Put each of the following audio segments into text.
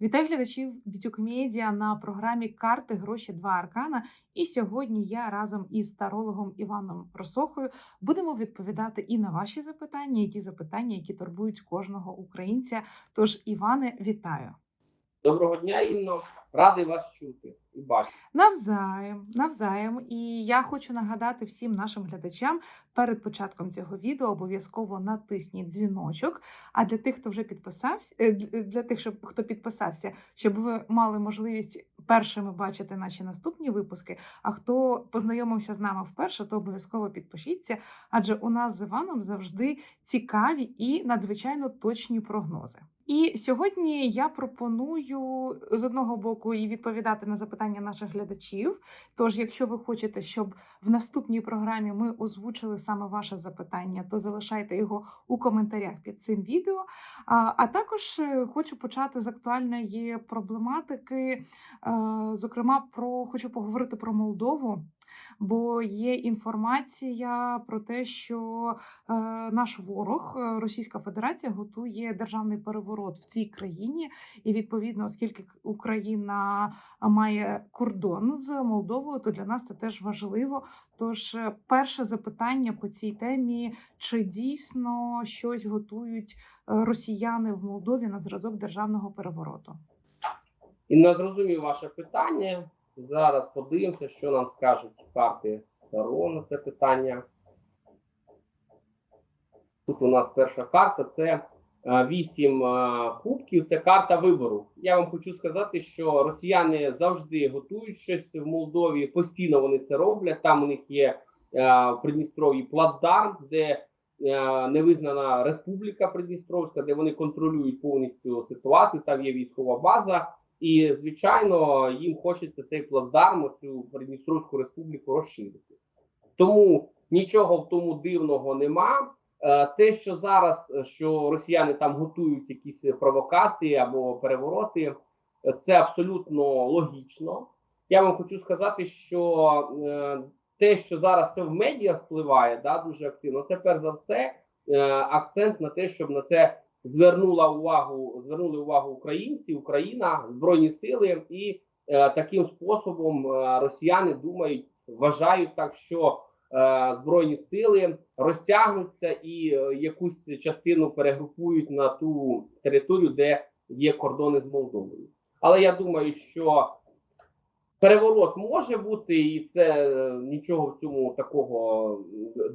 Вітаю глядачів Бітюк Медіа на програмі Карти Гроші Два Аркана. І сьогодні я разом із тарологом Іваном Росохою будемо відповідати і на ваші запитання, і ті запитання, які турбують кожного українця. Тож, Іване, вітаю. Доброго дня, Інно. Радий вас чути і бачити. Навзаєм, навзаєм. І я хочу нагадати всім нашим глядачам перед початком цього відео обов'язково натисніть дзвіночок. А для тих, хто вже підписався, е, для для тих, щоб хто підписався, щоб ви мали можливість першими бачити наші наступні випуски. А хто познайомився з нами вперше, то обов'язково підпишіться, адже у нас з Іваном завжди цікаві і надзвичайно точні прогнози. І сьогодні я пропоную з одного боку і відповідати на запитання наших глядачів. Тож, якщо ви хочете, щоб в наступній програмі ми озвучили саме ваше запитання, то залишайте його у коментарях під цим відео. А, а також е, хочу почати з актуальної проблематики. Е, Зокрема, про хочу поговорити про Молдову. Бо є інформація про те, що е, наш ворог, Російська Федерація, готує державний переворот в цій країні, і відповідно, оскільки Україна має кордон з Молдовою, то для нас це теж важливо. Тож, е, перше запитання по цій темі: чи дійсно щось готують е, росіяни в Молдові на зразок державного перевороту? Інно зрозумів ваше питання. Зараз подивимося, що нам скажуть карти Таро на це питання. Тут у нас перша карта це е, вісім е, кубків. Це карта вибору. Я вам хочу сказати, що росіяни завжди готують щось в Молдові. Постійно вони це роблять. Там у них є в Придністров'ї плацдарм, де невизнана республіка Придністровська, де вони контролюють повністю ситуацію. Там є військова база. І, звичайно, їм хочеться цей плацдарм, цю Придністровську республіку розширити. Тому нічого в тому дивного нема. Е, Те, що зараз е, що росіяни там готують якісь провокації або перевороти, е, це абсолютно логічно. Я вам хочу сказати, що те, що зараз це в медіа впливає, да, дуже активно, це перш за все акцент на те, щоб на це звернула увагу, звернули увагу українці, Україна, збройні сили, і таким способом росіяни думають, вважають так, що збройні сили розтягнуться і е, якусь частину перегрупують на ту територію, де є кордони з Молдовою. Але я думаю, що переворот може бути, і це е, нічого в цьому такого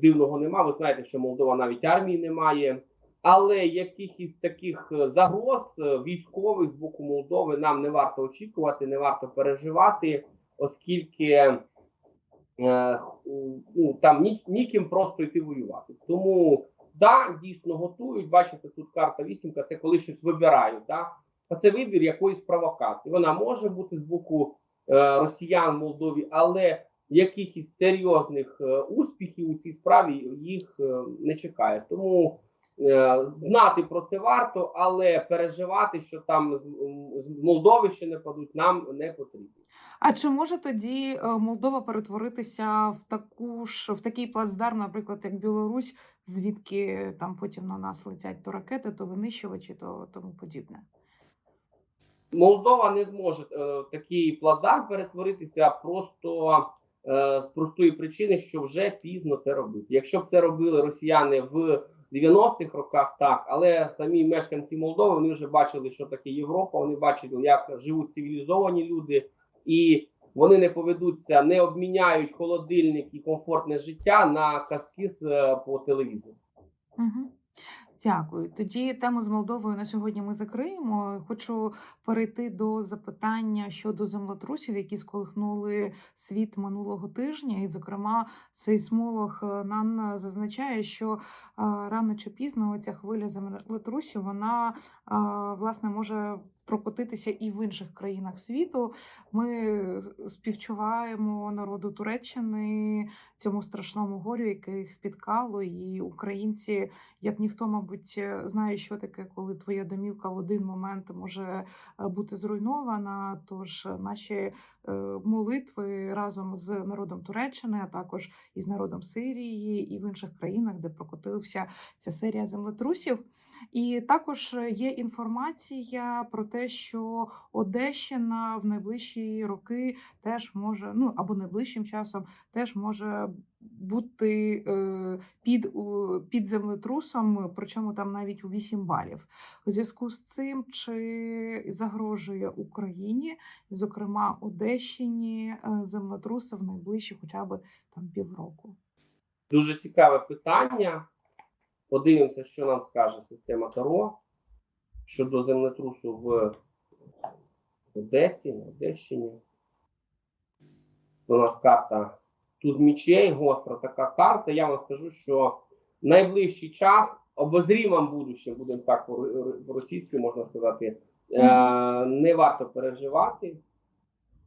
дивного нема. Ви знаєте, що Молдова навіть армії немає. Але якихось таких е, загроз е, військових з боку Молдови нам не варто очікувати, не варто переживати, оскільки е, ну, там ні, ніким просто йти воювати. Тому да, дійсно готують. Бачите, тут карта вісімка, це коли щось вибирають. Да? А це вибір якоїсь провокації. Вона може бути з боку е, росіян в Молдові, але якихось серйозних е, успіхів у цій справі їх е, не чекає. Тому. Е, Знати про це варто, але переживати, що там з- з Молдови ще не падуть, нам не потрібно. А чи може тоді е, Молдова перетворитися в таку ж в такий плацдарм, наприклад, як Білорусь, звідки там потім на нас летять то ракети, то винищувачі, то тому подібне? Молдова не зможе е, такий плацдарм перетворитися просто е, з простої причини, що вже пізно це робити. Якщо б це робили росіяни в 90-х роках, так, але самі мешканці Молдови вони вже бачили, що таке Європа. Вони бачили, як живуть цивілізовані люди, і вони не поведуться, не обміняють холодильник і комфортне життя на казки з е, по телевізору. Дякую. Тоді тему з Молдовою на сьогодні ми закриємо. Хочу перейти до запитання щодо землетрусів, які сколихнули світ минулого тижня. І, зокрема, сейсмолог е, Нан зазначає, що е, рано чи пізно ця хвиля землетрусів вона е, власне може прокотитися і в інших країнах світу. Ми співчуваємо народу Туреччини цьому страшному горю, яке їх спіткало, і українці як ніхто, мабуть, е, знає, що таке, коли твоя домівка в один момент може е, бути зруйнована. Тож наші е, молитви разом з народом Туреччини, а також із народом Сирії і в інших країнах, де прокотився ця серія землетрусів. І також є інформація про те, що Одещина в найближчі роки теж може, ну або найближчим часом теж може бути е, під, у- під землетрусом, причому там навіть у 8 балів. У зв'язку з цим чи загрожує Україні, зокрема Одещині, е, землетруси в найближчі хоча б там півроку. Дуже цікаве питання. Подивимося, що нам скаже система Таро щодо землетрусу в Одесі, на Одещині. У нас карта Туз мічей, гостра така карта. Я вам скажу, що в найближчий час, обозрімом будущем, будемо так по-російськи можна сказати, е, не варто переживати,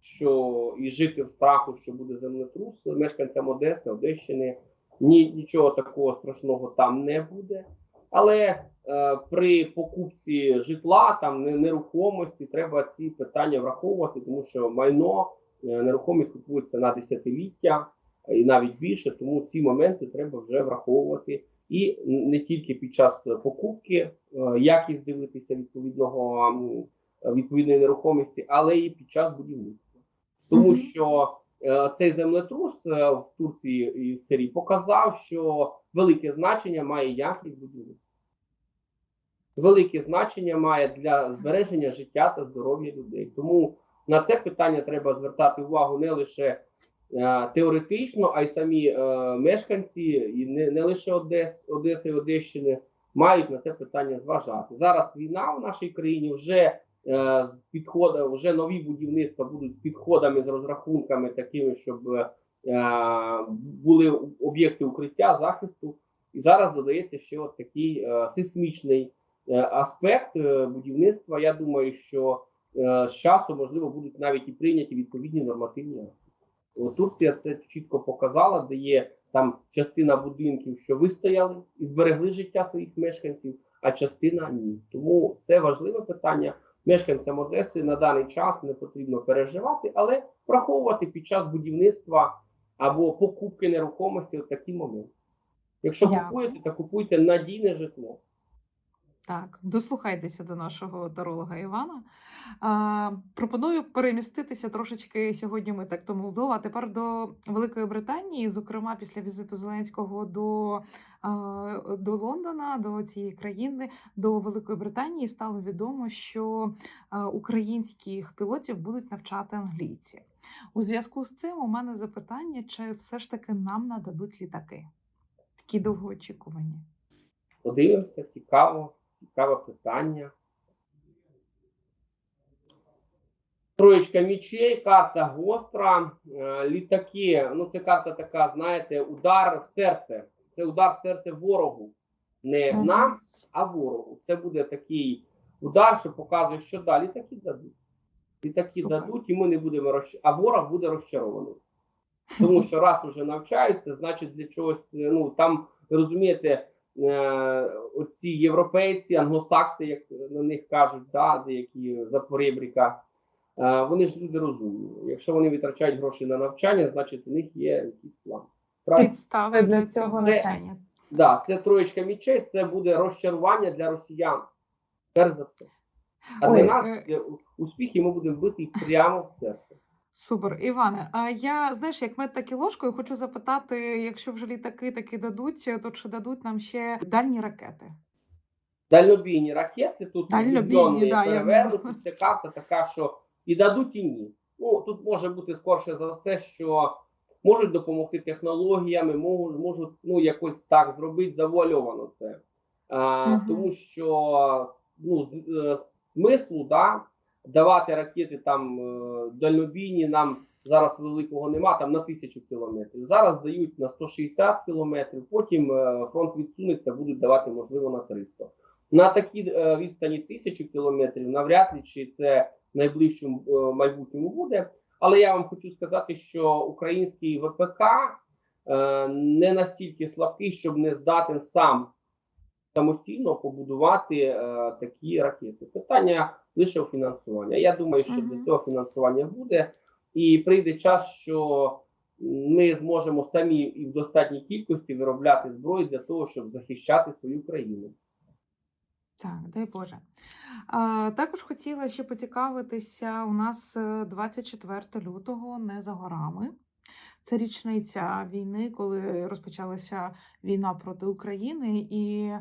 що і жити в страху, що буде землетрус мешканцям Одеси, Одещини. Ні, нічого такого страшного там не буде. Але е, при покупці житла, там нерухомості, треба ці питання враховувати, тому що майно, е, нерухомість купується на десятиліття і навіть більше, тому ці моменти треба вже враховувати. І не тільки під час покупки, е, якість дивитися відповідного відповідної нерухомості, але і під час будівництва. Тому що е, цей землетрус е, в Турції і в Сирії показав, що велике значення має якість будівництва. Велике значення має для збереження життя та здоров'я людей. Тому на це питання треба звертати увагу не лише теоретично, а й самі е, мешканці, і не, лише Одес, Одеси і Одещини мають на це питання зважати. Зараз війна в нашій країні вже е, з підходом, вже нові будівництва будуть з підходами з розрахунками такими, щоб е, були об'єкти укриття, захисту. І зараз додається ще от такий е, сейсмічний е, аспект е, будівництва. Я думаю, що е, з часу можливо будуть навіть і прийняті відповідні нормативні акти. От Турція це чітко показала, де є там частина будинків, що вистояли і зберегли життя своїх мешканців, а частина ні. Тому це важливе питання. Мешканцям Одеси на даний час не потрібно переживати, але враховувати під час будівництва або покупки нерухомості от такі моменти. Якщо купуєте, то купуйте надійне житло. Так, дослухайтеся до нашого таролога Івана. А, пропоную переміститися трошечки сьогодні. Ми так до Молдови, а тепер до Великої Британії, зокрема після візиту Зеленського до, а, до Лондона, до цієї країни, до Великої Британії стало відомо, що українських пілотів будуть навчати англійці. У зв'язку з цим у мене запитання, чи все ж таки нам нададуть літаки? Такі довгоочікувані. Подивимося, цікаво, цікаве питання. Троєчка мічей, карта гостра, е, літаки. Ну, це карта така, знаєте, удар в серце. Це удар в серце ворогу. Не нам, а ворогу. Це буде такий удар, що показує, що да, літаки дадуть. Літаки Супер. дадуть, і ми не будемо розч... а ворог буде розчарований. Тому що раз уже навчаються, значить для чогось, е, ну там розумієте, оці європейці, англосакси, як на них кажуть, да, деякі за поребріка, е, вони ж люди розумні. Якщо вони витрачають гроші на навчання, значить у них є якийсь план. Правильно? Підстави Для цього навчання. Да, це троєчка мічей, це буде розчарування для росіян. Перш за все. А Ой, для нас е. для успіхи ми будемо бити прямо в серце. Супер, Іване. А я знаєш, як мед так і ложкою, хочу запитати, якщо вже літаки таки дадуть, то чи дадуть нам ще дальні ракети? Дальнобійні ракети тут Дальнобійні, мільйонні да, я. Це карта така, що і дадуть, і ні. Ну тут може бути скорше за все, що можуть допомогти технологіями, можуть, можуть ну якось так зробити завуальовано це. А, Мгм. Тому що ну з- е, смислу да, давати ракети там е, дальнобійні нам зараз великого нема, там на тисячу кілометрів. Зараз дають на 160 кілометрів, потім е, фронт відсунеться, будуть давати можливо на 300. На такій е, відстані тисячу кілометрів навряд ли чи це в найближчому майбутньому буде. Але я вам хочу сказати, що український ВПК не настільки слабкий, щоб не здатен сам самостійно побудувати е, такі ракети. Питання лише у фінансуванні. Я думаю, що для цього фінансування буде. і прийде час, що ми зможемо самі і в достатній кількості виробляти зброю для того, щоб захищати свою країну. Так, дай Боже. А, також хотіла ще поцікавитися. У нас е, 24 лютого не за горами. Це річниця війни, коли розпочалася війна проти України. І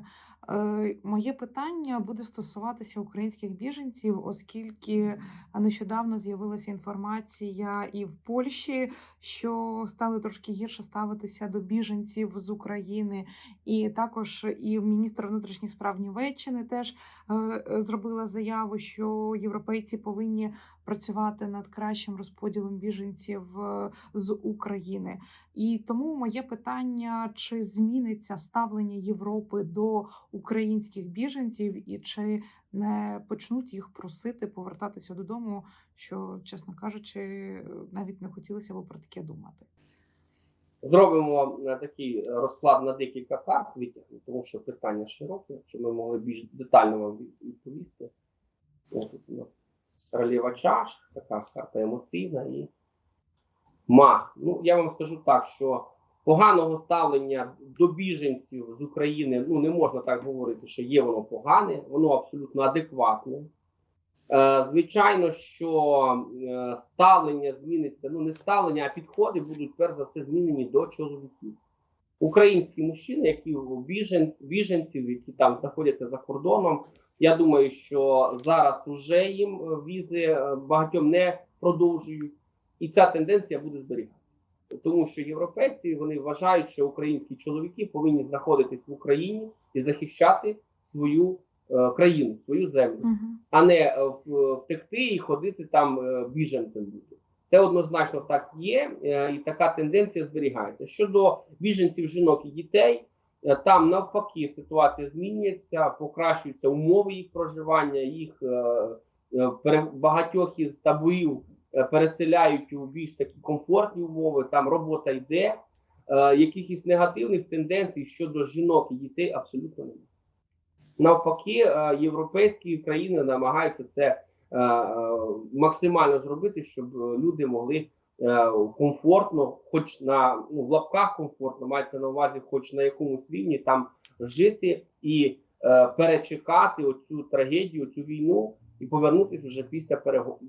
моє питання буде стосуватися українських біженців, оскільки нещодавно з'явилася інформація і в Польщі, що стали трошки гірше ставитися до біженців з України, і також і міністр внутрішніх справ Німеччини теж е, е, зробила заяву, що європейці повинні працювати над кращим розподілом біженців е, з України. І тому моє питання: чи зміниться ставлення Європи до українських біженців, і чи не почнуть їх просити повертатися додому, що, чесно кажучи, навіть не хотілося б про таке думати. Зробимо е, такий розклад на декілька карт, витягнемо, тому що питання широке, щоб ми могли більш детально вам відповісти. Королева чаш, така карта емоційна і маг. Ну, я вам скажу так, що поганого ставлення до біженців з України, ну не можна так говорити, що є воно погане, воно абсолютно адекватне. Е, Звичайно, що е, ставлення зміниться, ну не ставлення, а підходи будуть перш за все змінені до чоловіків. Українські мужчини, які біжен, біженців, які там знаходяться за кордоном, я думаю, що зараз вже їм е, візи багатьом не продовжують, і ця тенденція буде зберігатися. Тому що європейці вони вважають, що українські чоловіки повинні знаходитись в Україні і захищати свою е, країну, свою землю Угу. а не е, втекти і ходити там е, біженцем бути. Це однозначно так є, е, і така тенденція зберігається. Щодо біженців, жінок і дітей, там навпаки ситуація змінюється, покращуються умови їх проживання, їх багатьох із таборів переселяють у більш такі комфортні умови, там робота йде. Е, Якихось негативних тенденцій щодо жінок і дітей абсолютно немає. Навпаки, е, європейські країни намагаються це е, е, максимально зробити, щоб е, люди могли е, комфортно, хоч на ну, в лапках комфортно, мається на увазі, хоч на якомусь рівні там жити і е, перечекати оцю трагедію, цю війну і повернутися вже після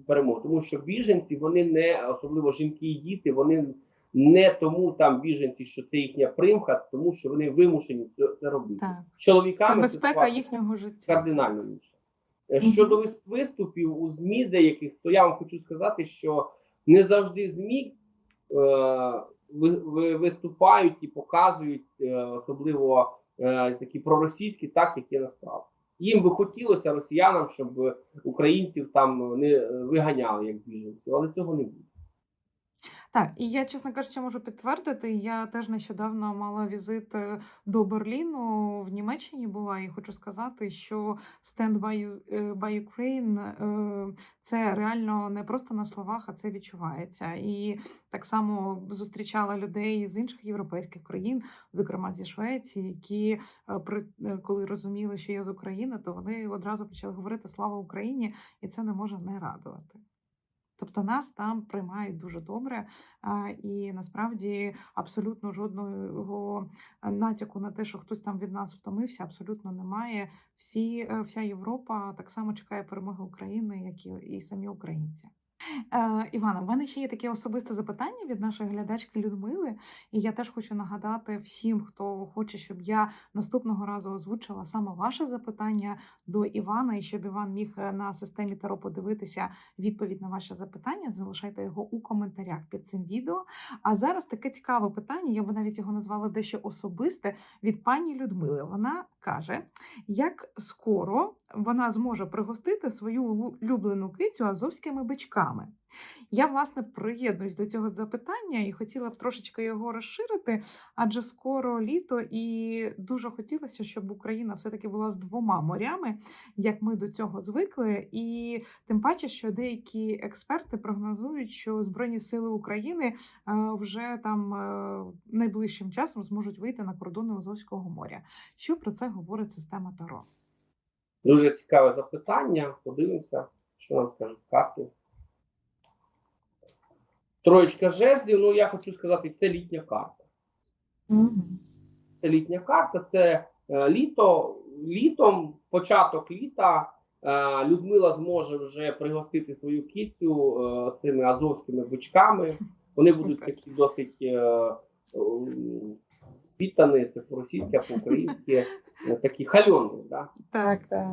перемоги. Тому що біженці вони не особливо жінки і діти, вони не тому там біженці, що це їхня примха, тому що вони вимушені це, робити. Так, З чоловіками це безпека їхнього життя. кардинально інше. Щодо виступів у ЗМІ деяких, то я вам хочу сказати, що не завжди ЗМІ е, ви, ви- виступають і показують, е, особливо е, такі проросійські, так як є насправді. Їм би хотілося росіянам, щоб українців там не е, виганяли як біженців, але цього не буде. Так, і я, чесно кажучи, можу підтвердити. Я теж нещодавно мала візит е, до Берліну в Німеччині була, і хочу сказати, що Stand by, е, by Ukraine е, це реально не просто на словах, а це відчувається. І так само зустрічала людей з інших європейських країн, зокрема зі Швеції, які е, при е, коли розуміли, що я з України, то вони одразу почали говорити Слава Україні, і це не може не радувати. Тобто нас там приймають дуже добре, і насправді абсолютно жодного е, натяку на те, що хтось там від нас втомився, абсолютно немає. Всі, е, вся Європа так само чекає перемоги України, як і, і самі українці. Е, Івана, в мене ще є таке особисте запитання від нашої глядачки Людмили, і я теж хочу нагадати всім, хто хоче, щоб я наступного разу озвучила саме ваше запитання до Івана, і щоб Іван міг е, на системі Таро подивитися відповідь на ваше запитання. Залишайте його у коментарях під цим відео. А зараз таке цікаве питання, я би навіть його назвала дещо особисте від пані Людмили. Вона каже, як скоро вона зможе пригостити свою улюблену кицю азовськими бичками. Я, власне, приєднуюсь до цього запитання і хотіла б трошечки його розширити, адже скоро літо, і дуже хотілося, щоб Україна все-таки була з двома морями, як ми до цього звикли. І тим паче, що деякі експерти прогнозують, що Збройні Сили України е, вже там е, найближчим часом зможуть вийти на кордони Азовського моря. Що про це говорить система Таро? Дуже цікаве запитання. Подивимося, що нам скажуть карти. Троєчка жезлів, ну я хочу сказати, це літня карта. Мгм. Це літня карта, це е, літо, літом, початок літа. е, Людмила зможе вже пригостити свою кіцю е, цими азовськими бичками. Вони будуть такі досить е, підтані, це по-російськи, по-українськи, е, такі хальоні. Да? Так, так.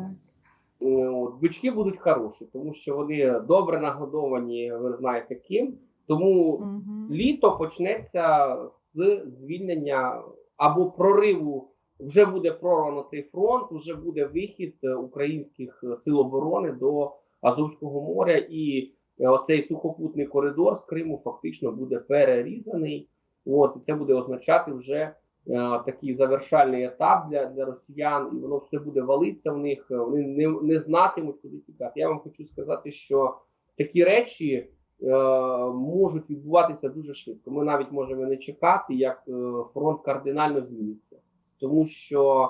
Е, От, бички будуть хороші, тому що вони добре нагодовані, ви знаєте ким. Тому Мгм. літо почнеться з звільнення або прориву. Вже буде прорвано цей фронт, вже буде вихід е, українських е, сил оборони до Азовського моря, і е, оцей сухопутний коридор з Криму фактично буде перерізаний. От і це буде означати вже е, такий завершальний етап для, для росіян, і воно все буде валитися в них. Вони не, не знатимуть, куди тікати. Я вам хочу сказати, що такі речі можуть відбуватися дуже швидко. Ми навіть можемо не чекати, як е, фронт кардинально зміниться, тому що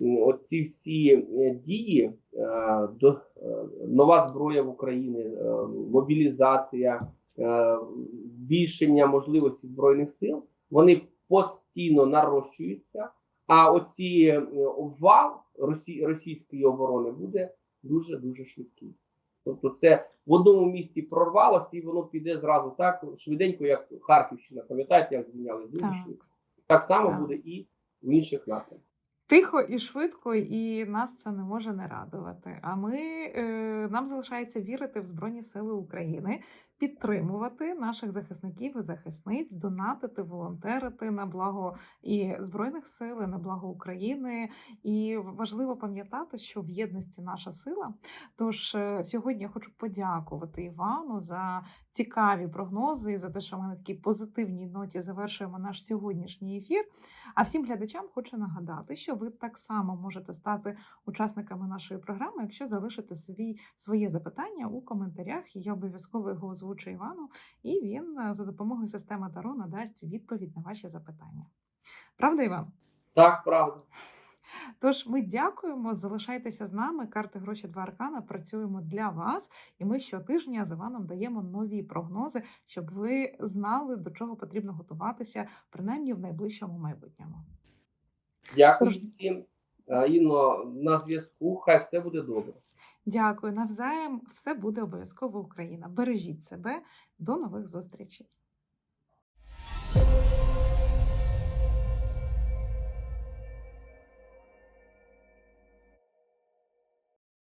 оці всі е, дії, е, е, нова зброя в Україні, е, мобілізація, е, збільшення можливості збройних сил, вони постійно нарощуються. А оці е, обвал російської оборони буде дуже дуже швидкий. Тобто, це в одному місці прорвалося, і воно піде зразу так швиденько, як Харківщина. Пам'ятаєте, як зміняли Зубішник? Так само Так. буде і в інших напрямках. Тихо і швидко, і нас це не може не радувати. А ми е, нам залишається вірити в Збройні Сили України, підтримувати наших захисників і захисниць, донатити, волонтерити на благо і збройних сил, і на благо України. І важливо пам'ятати, що в єдності наша сила. Тож е, сьогодні я хочу подякувати Івану за цікаві прогнози і за те, що ми на такій позитивній ноті завершуємо наш сьогоднішній ефір. А всім глядачам хочу нагадати, що ви так само можете стати учасниками нашої програми, якщо залишите свій своє запитання у коментарях. Я обов'язково його озвучу Івану, і він е, за допомогою системи Таро надасть відповідь на ваші запитання. Правда, Іван? Так, правда. Тож ми дякуємо. Залишайтеся з нами. Карти гроші два аркана. Працюємо для вас, і ми щотижня з Іваном даємо нові прогнози, щоб ви знали, до чого потрібно готуватися, принаймні в найближчому майбутньому. Дякую Тож- всім. Е, Інно на зв'язку. Хай все буде добре. Дякую навзаєм. Все буде обов'язково Україна. Бережіть себе. До нових зустрічей.